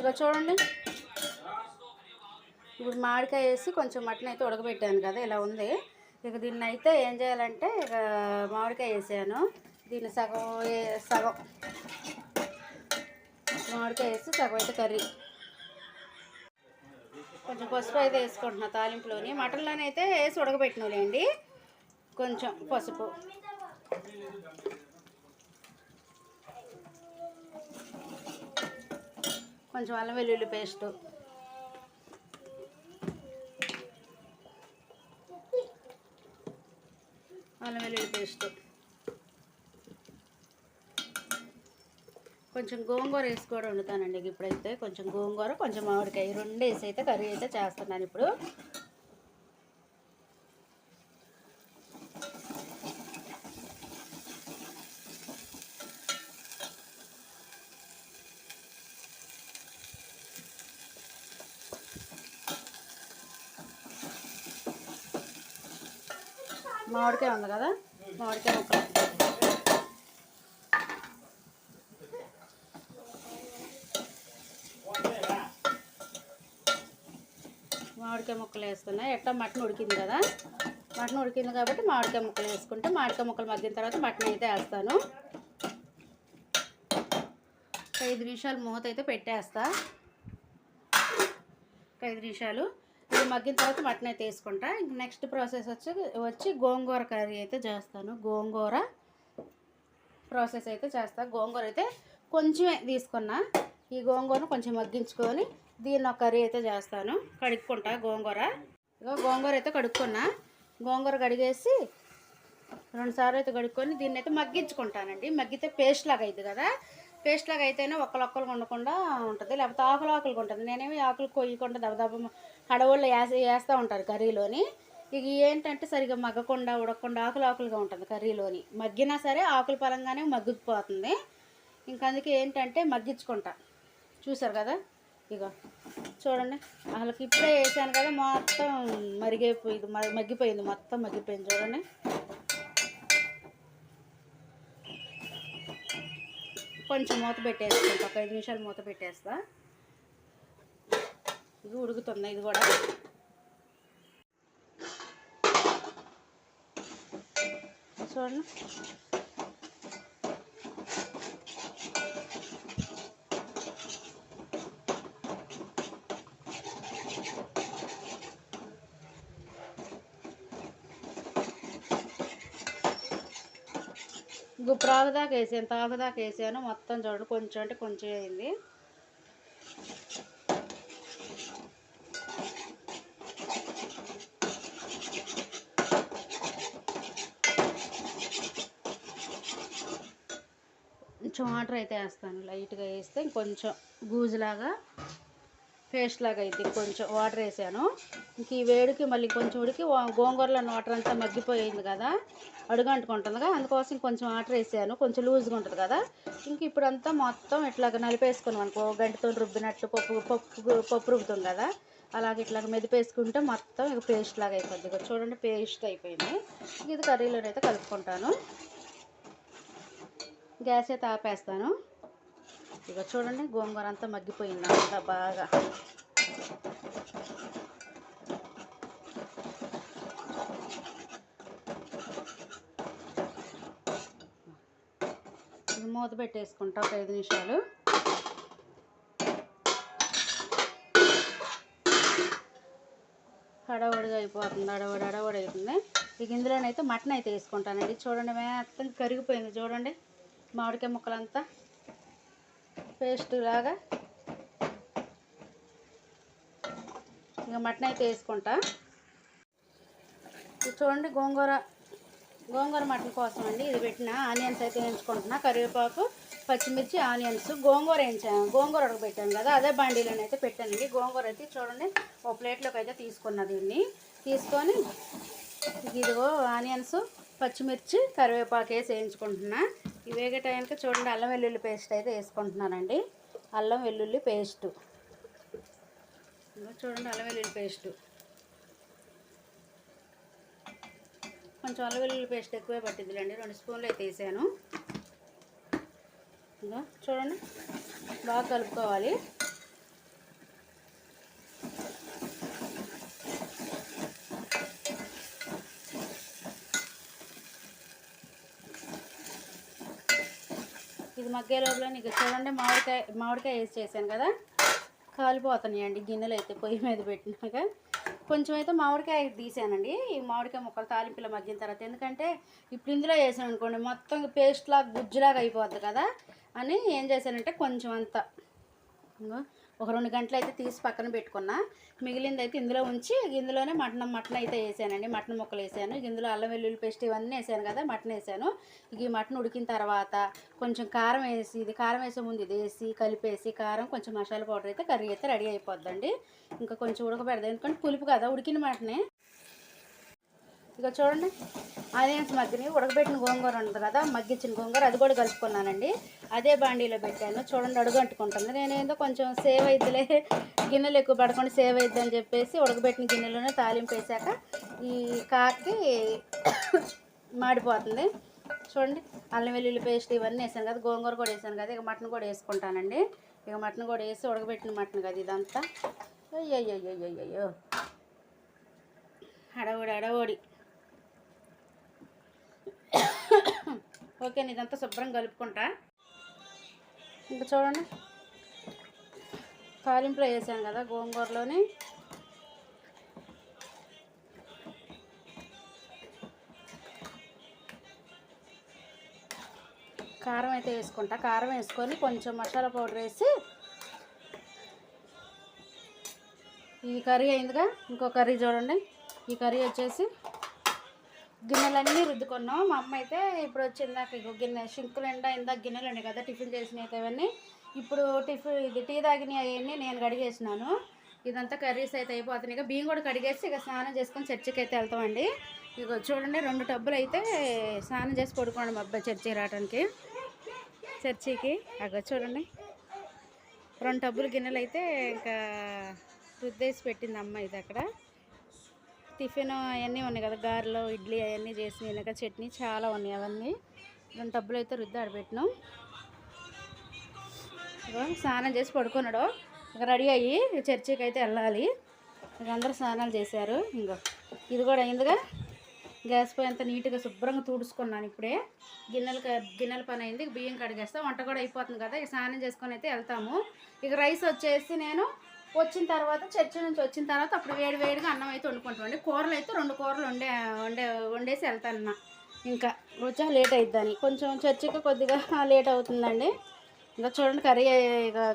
ఇలా చూడండి. ఇప్పుడు మామిడికాయ వేసి కొంచెం మటన్ అయితే ఉడకబెట్టాను కదా ఇలా ఉంది. ఇక దీన్ని అయితే ఏం చేయాలంటే ఇక మామిడికాయ వేసాను. దీన్ని సగం సగం మామిడికాయ వేసి సగం అయితే కర్రీ. కొంచెం పసుపు అయితే వేసుకుంటున్నా తాలింపులోని. మటన్లోనైతే వేసి ఉడకబెట్టినలేండి కొంచెం పసుపు. కొంచెం అల్లం వెల్లుల్లి పేస్ట్. అల్లం వెల్లుల్లి పేస్ట్. కొంచెం గోంగూర వేసి కూడా వండుతానండి ఇప్పుడైతే. కొంచెం గోంగూర కొంచెం మామిడికాయ రెండు వేసి అయితే కర్రీ అయితే చేస్తున్నాను ఇప్పుడు. మామిడికాయ ఉంది కదా? మామిడికాయ ముక్కలు మామిడికాయ ముక్కలు వేస్తున్నా. ఎట్లా మటన్ ఉడికింది కదా? మటన్ ఉడికింది కాబట్టి మామిడికాయ ముక్కలు వేసుకుంటే. మామిడికాయ ముక్కలు మగ్గిన తర్వాత మటన్ అయితే వేస్తాను. ఐదు నిమిషాలు మూత అయితే పెట్టేస్తా. ఐదు నిమిషాలు. ఇది మగ్గిన తర్వాత మటన్ అయితే వేసుకుంటా. ఇంక నెక్స్ట్ ప్రాసెస్ వచ్చి వచ్చి గోంగూర కర్రీ అయితే చేస్తాను. గోంగూర ప్రాసెస్ అయితే చేస్తా. గోంగూర అయితే కొంచెమే తీసుకున్నా. ఈ గోంగూరను కొంచెం మగ్గించుకొని దీన్ని ఒక కర్రీ అయితే చేస్తాను. కడుక్కుంటా గోంగూర. ఇగో గోంగూర అయితే కడుక్కున్నా. గోంగూర కడిగేసి రెండు సార్లు అయితే కడుక్కొని దీన్ని అయితే మగ్గించుకుంటానండి. మగ్గితే పేస్ట్ లాగా అవుతుంది కదా. పేస్ట్ లాగా అయితేనే ఒక్కలొక్కలు ఉండకుండా ఉంటుంది. లేకపోతే ఆకులు ఆకులుగా ఉంటుంది. నేనేమి ఆకులు కొయ్యకుండా దబదబ అడవుల్లో వేసి వేస్తూ ఉంటారు కర్రీలోని. ఇక ఏంటంటే సరిగా మగ్గకుండా ఉడకకుండా ఆకులు ఆకులుగా ఉంటుంది కర్రీలోని. మగ్గినా సరే ఆకుల పరంగానే మగ్గిపోతుంది. ఇంక అందుకే ఏంటంటే మగ్గించుకుంటా. చూసారు కదా? ఇక చూడండి. అసలు ఇప్పుడే వేసాను కదా మొత్తం మరిగైపోయింది మగ్గిపోయింది మొత్తం మగ్గిపోయింది చూడండి. కొంచెం మూత పెట్టేస్తాను ఒక ఐదు నిమిషాలు మూత పెట్టేస్తాను ఇది ఉడుకుతుంది ఇది కూడా. చూడండి. గుప్రాకు దాకా వేసాను తాకు దాకా వేసాను. మొత్తం చూడండి కొంచెం అంటే కొంచెం అయింది కొంచెం వాటర్ అయితే వేస్తాను. లైట్గా వేస్తే ఇంకొంచెం గూజులాగా పేస్ట్ లాగా అయితే కొంచెం వాటర్ వేసాను. ఇంక ఈ వేడికి మళ్ళీ కొంచెం ఉడికి వా- గోంగూరలో వాటర్ అంతా మగ్గిపోయింది కదా అడుగు కదా అందుకోసం కొంచెం వాటర్ వేసాను. కొంచెం లూజ్గా ఉంటుంది కదా ఇంక ఇప్పుడంతా మొత్తం ఇట్లాగ నలిపేసుకున్నాం అనుకో గంటతో రుబ్బినట్టు పప్పు పప్పు పప్పు రుబ్బుతాం కదా అలాగే ఇట్లాగ మెదిపేసుకుంటే మొత్తం ఇక పేస్ట్ లాగా అయిపోద్ది. చూడండి పేస్ట్ అయిపోయింది. ఇది కర్రీలోనైతే కలుపుకుంటాను. గ్యాస్ అయితే ఆపేస్తాను ఇక చూడండి గోంగూర అంతా మగ్గిపోయింది అంతా బాగా. ఇది మూత పెట్టేసుకుంటా ఒక ఐదు నిమిషాలు. హడవడిగా అయిపోతుంది హడవడి హడవడి అవుతుంది ఇక ఇందులోనైతే మటన్ అయితే వేసుకుంటానండి. చూడండి మొత్తం కరిగిపోయింది. చూడండి మామిడికాయ ముక్కలంతా. పేస్ట్ లాగా ఇంకా మటన్ అయితే వేసుకుంటా. ఇది చూడండి గోంగూర గోంగూర మటన్ కోసం అండి ఇది పెట్టిన. ఆనియన్స్ అయితే వేయించుకుంటున్నా కరివేపాకు పచ్చిమిర్చి ఆనియన్స్ గోంగూర వేయించాను గోంగూర ఉడకబెట్టాను కదా అదే బండిలోనే అయితే పెట్టానండి గోంగూర అయితే చూడండి ఓ ప్లేట్లోకి అయితే తీసుకున్న దీన్ని. తీసుకొని ఇదిగో ఆనియన్స్ పచ్చిమిర్చి కరివేపాకు వేసి వేయించుకుంటున్నా. ఈ వేగే టైంకి చూడండి అల్లం వెల్లుల్లి పేస్ట్ అయితే వేసుకుంటున్నానండి. అల్లం వెల్లుల్లి పేస్ట్. చూడండి అల్లం వెల్లుల్లి పేస్ట్. కొంచెం అల్లం వెల్లుల్లి పేస్ట్ ఎక్కువే పట్టిద్దిలేండి రెండు స్పూన్లు అయితే వేసాను. చూడండి బాగా కలుపుకోవాలి. మగ్గే లోపల నీకు చూడండి మామిడికాయ మామిడికాయ వేసి చేశాను కదా. కాలిపోతున్నాయండి గిన్నెలు అయితే పొయ్యి మీద పెట్టినాక. కొంచెం అయితే మామిడికాయ తీసానండి. ఈ మామిడికాయ ముక్కలు తాలింపులో మగ్గిన తర్వాత. ఎందుకంటే ఇప్పుడు ఇందులో వేసాను అనుకోండి మొత్తం పేస్ట్లాగా గుజ్జులాగా అయిపోద్ది కదా అని ఏం చేశానంటే కొంచెం అంత ఒక రెండు గంటలు అయితే తీసి పక్కన పెట్టుకున్నా. మిగిలింది అయితే ఇందులో ఉంచి ఇందులోనే మటన్ మటన్ అయితే వేసానండి. మటన్ ముక్కలు వేసాను. ఇందులో అల్లం వెల్లుల్లి పేస్ట్ ఇవన్నీ వేసాను కదా మటన్ వేసాను. ఇక ఈ మటన్ ఉడికిన తర్వాత కొంచెం కారం వేసి ఇది కారం వేసే ముందు ఇది వేసి కలిపేసి కారం కొంచెం మసాలా పౌడర్ అయితే కర్రీ అయితే రెడీ అయిపోద్దండి. ఇంకా కొంచెం ఉడకబెడదాం. ఎందుకంటే పులుపు కదా ఉడికిన మటనే. ఇక చూడండి. ఆనియన్స్ మగ్గిని ఉడకబెట్టిన గోంగూర ఉంటుంది కదా మగ్గించిన గోంగూర అది కూడా కలుపుకున్నానండి. అదే బాండీలో పెట్టాను. చూడండి అడుగు అంటుకుంటుంది. నేనేందో కొంచెం సేవ్ అయిద్దిలే. గిన్నెలు ఎక్కువ పడకుండా సేవ్ అయిద్ది చెప్పేసి ఉడకబెట్టిన గిన్నెలోనే తాలింపు వేసాక ఈ కాకి మాడిపోతుంది. చూడండి అల్లం వెల్లుల్లి పేస్ట్ ఇవన్నీ వేసాను కదా గోంగూర కూడా వేసాను కదా ఇక మటన్ కూడా వేసుకుంటానండి. ఇక మటన్ కూడా వేసి ఉడకబెట్టిన మటన్ కదా ఇదంతా. అయ్యయ్యో అడవడి అడవడి ఓకే ఇదంతా శుభ్రం కలుపుకుంటా. ఇంకా చూడండి. తాలింపులో వేసాం కదా గోంగూరలోని. కారం అయితే వేసుకుంటా. కారం వేసుకొని కొంచెం మసాలా పౌడర్ వేసి ఈ కర్రీ అయిందిగా. ఇంకో కర్రీ చూడండి. ఈ కర్రీ వచ్చేసి గిన్నెలన్నీ రుద్దుకున్నాం. మా అమ్మ అయితే ఇప్పుడు వచ్చిందాక ఇగో గిన్నె షింకులు ఎండా ఇందాక గిన్నెలు ఉన్నాయి కదా టిఫిన్ చేసినవి అయితే ఇప్పుడు టిఫిన్ ఇది టీ తాగినవి అవన్నీ నేను కడిగేసినాను. ఇదంతా కర్రీస్ అయితే అయిపోతున్నాయి. ఇక బియ్యం కూడా కడిగేసి ఇక స్నానం చేసుకొని చర్చికి అయితే వెళ్తామండి. ఇక చూడండి రెండు టబ్బులు అయితే స్నానం చేసి పడుకోండి మా అబ్బాయి చర్చికి రావడానికి చర్చికి. అగో చూడండి. రెండు టబ్బులు గిన్నెలు అయితే ఇంకా రుద్దేసి పెట్టింది అమ్మ ఇది అక్కడ. టిఫిన్ అవన్నీ ఉన్నాయి కదా గారెలు ఇడ్లీ అవన్నీ చేసి వెనక చట్నీ చాలా ఉన్నాయి అవన్నీ. రెండు టబ్బులు అయితే రుద్ది ఆడబెట్టినాం. స్నానం చేసి పడుకున్నాడు. ఇక రెడీ అయ్యి చర్చికి అయితే వెళ్ళాలి. ఇక అందరూ స్నానాలు చేశారు. ఇంకో ఇది కూడా అయిందిగా. గ్యాస్ పొయ్యి అంత నీట్గా శుభ్రంగా తుడుచుకున్నాను ఇప్పుడే. గిన్నెలు క- గిన్నెల పని అయింది. బియ్యం కడిగేస్తాం. వంట కూడా అయిపోతుంది కదా. ఇక స్నానం చేసుకొని అయితే వెళ్తాము. ఇక రైస్ వచ్చేసి నేను వచ్చిన తర్వాత చర్చి నుంచి వచ్చిన తర్వాత అప్పుడు వేడి వేడిగా అన్నం అయితే వండుకుంటామండి కూరలు అయితే రెండు కూరలు వండే వండే వండేసి వెళ్తాను ఇంకా రుచి లేట్ అయిద్దని. కొంచెం చర్చికి కొద్దిగా లేట్ అవుతుందండి. ఇంకా చూడండి కర్రీ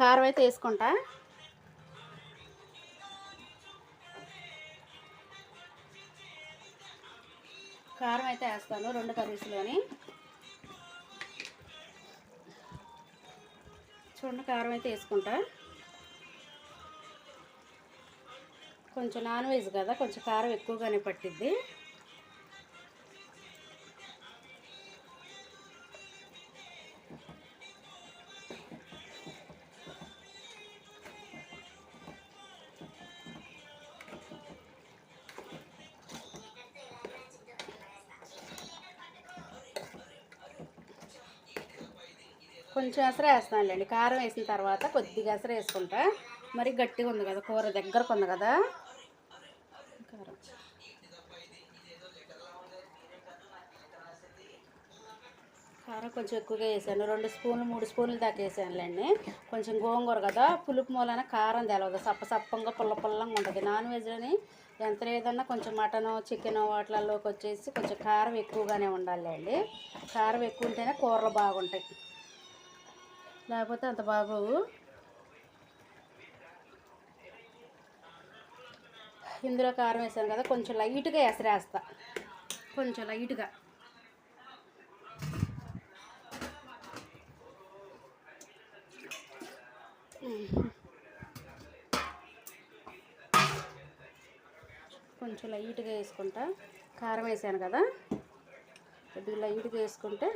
కారం అయితే వేసుకుంటా. కారం అయితే వేస్తాను రెండు కర్రీస్లోని. చూడండి కారం అయితే వేసుకుంటా. కొంచెం నాన్ వెజ్ కదా కొంచెం కారం ఎక్కువగానే పట్టిద్ది. కొంచెం ఎసరు వేస్తానులేండి కారం వేసిన తర్వాత కొద్దిగా ఎసరు వేసుకుంటా. మరి గట్టిగా ఉంది కదా కూర దగ్గరకు ఉంది కదా కారం కారం కొంచెం ఎక్కువగా వేసాను. రెండు స్పూన్లు మూడు స్పూన్లు దాకా వేసానులేండి. కొంచెం గోంగూర కదా పులుపు మూలన కారం తెలవదు. సప్ప సప్పంగా పుల్ల పుల్లంగా ఉంటుంది. నాన్ వెజ్లోని ఎంత లేదన్నా కొంచెం మటను చికెన్ వాటిలలోకి వచ్చేసి కొంచెం కారం ఎక్కువగానే ఉండాలండి. కారం ఎక్కువ ఉంటేనే కూరలు బాగుంటాయి. లేకపోతే అంత బాగోవు. ఇందులో కారం వేసాను కదా కొంచెం లైట్గా ఎసరేస్తా. కొంచెం లైట్గా కొంచెం లైట్గా వేసుకుంటా. కారం వేసాను కదా. కొద్దిగా లైట్గా వేసుకుంటే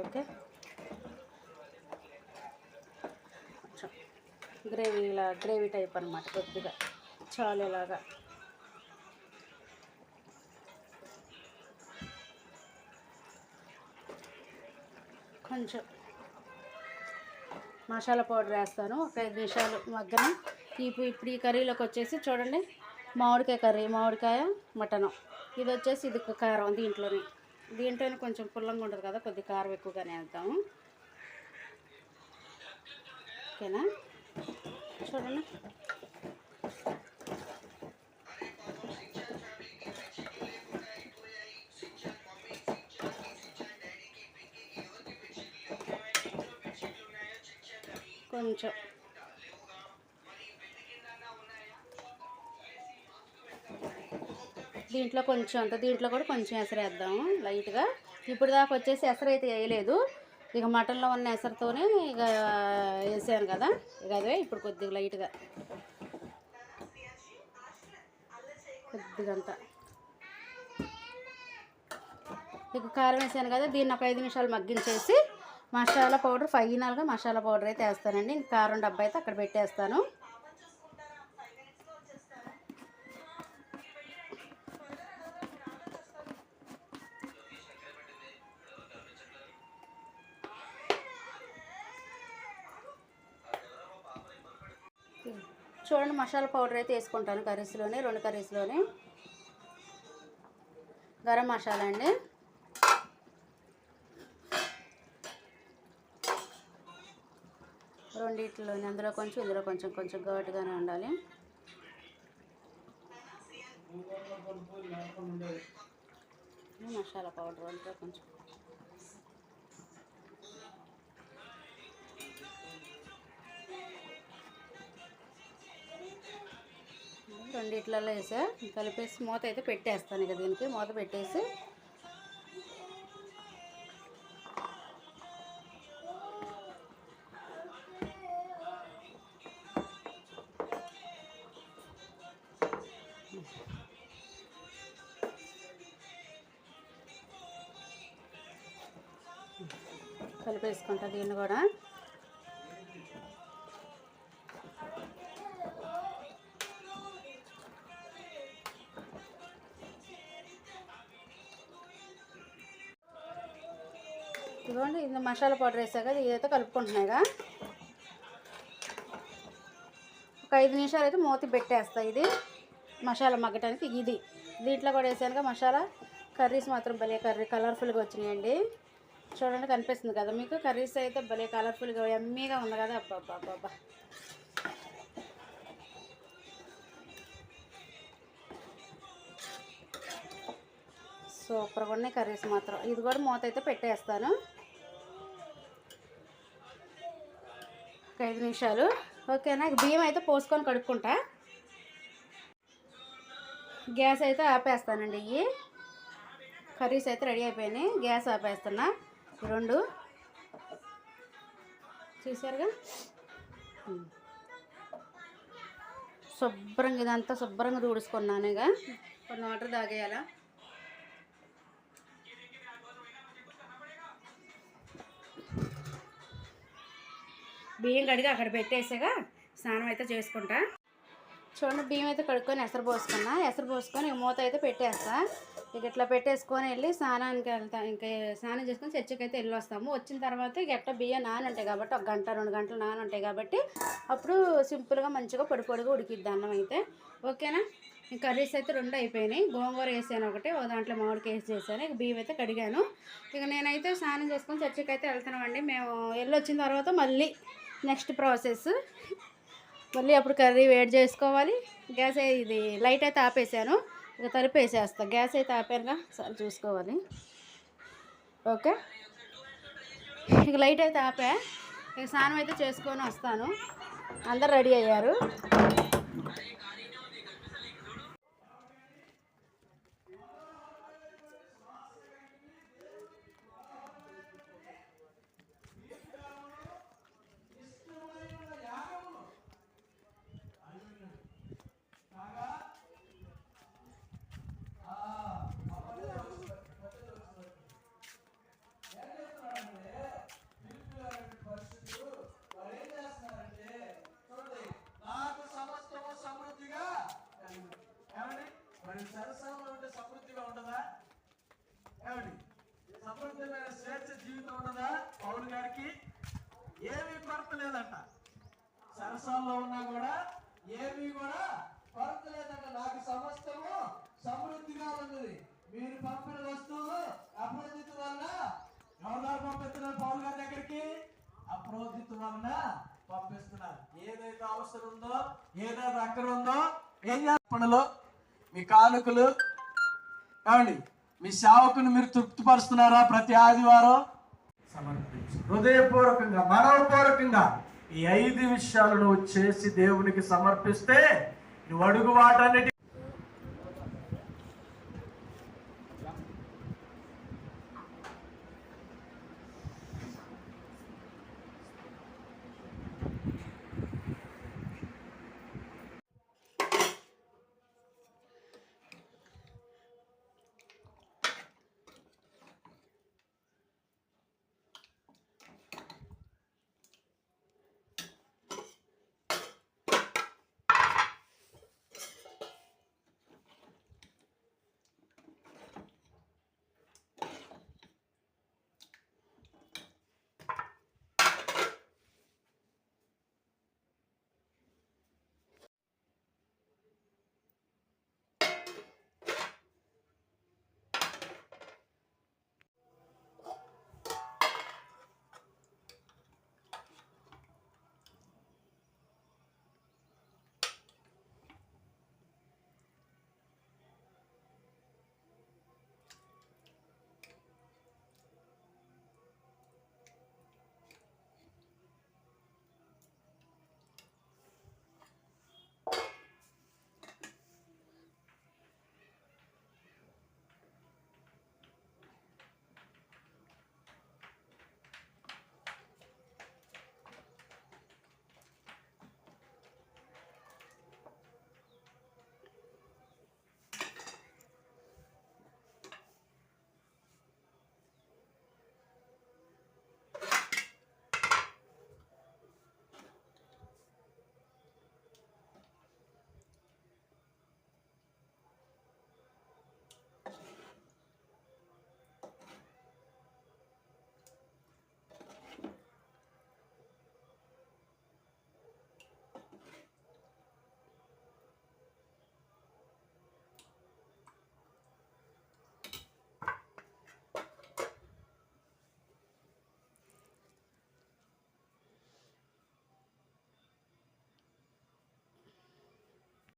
ఓకే. కొంచెం గ్రేవీలా గ్రేవీ టైప్ అనమాట కొద్దిగా. చాలేలాగా. కొంచెం మసాలా పౌడర్ వేస్తాను. ఒక ఐదు నిమిషాలు మగ్గన. ఇప్పుడు ఇప్పుడు ఈ కర్రీలోకి వచ్చేసి చూడండి. మామిడికాయ కర్రీ మామిడికాయ మటను. ఇది వచ్చేసి ఇది కారం దీంట్లోని. దీంట్లోనే కొంచెం పుల్లంగా ఉంటుంది కదా కొద్ది కారం ఎక్కువగానే వేద్దాము. ఓకేనా? చూడండి. కొంచెం. దీంట్లో కొంచెం అంత దీంట్లో కూడా కొంచెం ఎసరేద్దాము లైట్గా. ఇప్పుడు దాకా వచ్చేసి ఎసరు అయితే వేయలేదు. ఇక మటన్లో ఉన్న ఎసరుతోనే ఇక వేసాను కదా. ఇక అదే ఇప్పుడు కొద్దిగా లైట్గా. కొద్దిగంత. ఇక కారం వేసాను కదా దీన్ని ఒక ఐదు నిమిషాలు మగ్గించేసి మసాలా పౌడర్ ఫైనల్గా మసాలా పౌడర్ అయితే వేస్తానండి. కారం డబ్బా అయితే అక్కడ పెట్టేస్తాను. చూడండి మసాలా పౌడర్ అయితే వేసుకుంటాను కర్రీస్లోనే రెండు కర్రీస్లోనే. గరం మసాలా అండి. రెండిట్లోనే అందులో కొంచెం ఇందులో కొంచెం కొంచెం ఘాటుగానే ఉండాలి. మసాలా పౌడర్ అంటే కొంచెం. రెండిట్లలో వేసా. కలిపేసి మూత అయితే పెట్టేస్తాను ఇక దీనికి. మూత పెట్టేసి వేసుకుంటా దీన్ని కూడా. ఇదిగోండి ఇది మసాలా పౌడర్ వేసా కదా ఇదైతే కలుపుకుంటున్నాయిగా. ఒక ఐదు నిమిషాలు అయితే మూతి పెట్టేస్తా ఇది మసాలా మగ్గటానికి ఇది. దీంట్లో కూడా వేసానుగా మసాలా. కర్రీస్ మాత్రం భలే కర్రీ కలర్ఫుల్గా వచ్చినాయండి. చూడండి కనిపిస్తుంది కదా మీకు. కర్రీస్ అయితే భలే కలర్ఫుల్గా ఎమ్మీగా ఉంది కదా. అబ్బా అబ్బా అబ్బా సూపర్గా ఉన్నాయి కర్రీస్ మాత్రం. ఇది కూడా మూత అయితే పెట్టేస్తాను. ఒక ఐదు నిమిషాలు. ఓకేనా బియ్యం అయితే పోసుకొని కడుక్కుంటా. గ్యాస్ అయితే ఆపేస్తానండి. ఇవి కర్రీస్ అయితే రెడీ అయిపోయినాయి. గ్యాస్ ఆపేస్తున్నా. రెండు. చూసారుగా? శుభ్రంగా ఇదంతా శుభ్రంగా తుడుచుకున్నాను ఇక కొన్ని వాటర్ తాగేయాలా? బియ్యం కడిగి అక్కడ పెట్టేసాగా స్నానం అయితే చేసుకుంటా. చూడండి బియ్యం అయితే కడుక్కొని ఎసరు పోసుకున్నా. ఎసరు పోసుకొని మూత అయితే పెట్టేస్తా. ఇక ఇట్లా పెట్టేసుకొని వెళ్ళి స్నానానికి వెళ్తా. ఇంకా స్నానం చేసుకొని చర్చకి అయితే వెళ్ళి వస్తాము వచ్చిన తర్వాత గట్ట ఎట్లా బియ్యం నానంటాయి కాబట్టి ఒక గంట రెండు గంటలు నానంటాయి కాబట్టి అప్పుడు సింపుల్గా మంచిగా పొడి పొడిగా ఉడికిద్ది అన్నం అయితే. ఓకేనా? ఇంక కర్రీస్ అయితే రెండు అయిపోయినాయి. గోంగూర వేసాను ఒకటి ఓ దాంట్లో మామిడికి వేసి చేశాను. ఇక బియ్యం అయితే కడిగాను. ఇక నేనైతే స్నానం చేసుకొని చర్చకి అయితే వెళ్తున్నామండి. మేము వెళ్ళొచ్చిన తర్వాత మళ్ళీ నెక్స్ట్ ప్రాసెస్. మళ్ళీ అప్పుడు కర్రీ వేడి చేసుకోవాలి. గ్యాస్ ఇది లైట్ అయితే ఆపేసాను. ఇక తలుపు వేసేస్తా. గ్యాస్ అయితే ఆపానుగా సరే చూసుకోవాలి. ఓకే? ఇక లైట్ అయితే ఆపా. ఇక స్నానం అయితే చేసుకొని వస్తాను. అందరు రెడీ అయ్యారు నాకు సమస్తము సమృద్ధిగా కలిగింది. ఏమండి మరి సరసంలో ఉంటే సమృద్ధిగా ఉండదా ఏమండి సమృద్ధిమైన స్వేచ్ఛ జీవితం ఉండదా పౌరు గారికి ఏమీ కొరత లేదంట సరసాల్లో ఉన్నా కూడా ఏమీ కూడా కొరత లేదంట నాకు సమస్తము సమృద్ధిగా ఉన్నది. మీరు పంపిన వస్తువులు అప్రోదిత వలన ఎవరు పంపిస్తున్నారు పౌలు గారి దగ్గరికి అప్రోదిత వలన పంపిస్తున్నారు. ఏదైతే అవసరం ఉందో ఏదైతే అక్కడ ఉందో ఏం చేస్తున్నారు మీ కానుకలు ఏమండి? మీ సేవకుని మీరు తృప్తిపరుస్తున్నారా ప్రతి ఆదివారం? సమర్పించు. హృదయపూర్వకంగా మనవపూర్వకంగా ఈ ఐదు విషయాలు నువ్వు చేసి దేవునికి సమర్పిస్తే నువ్వు అడుగు వాటన్నిటి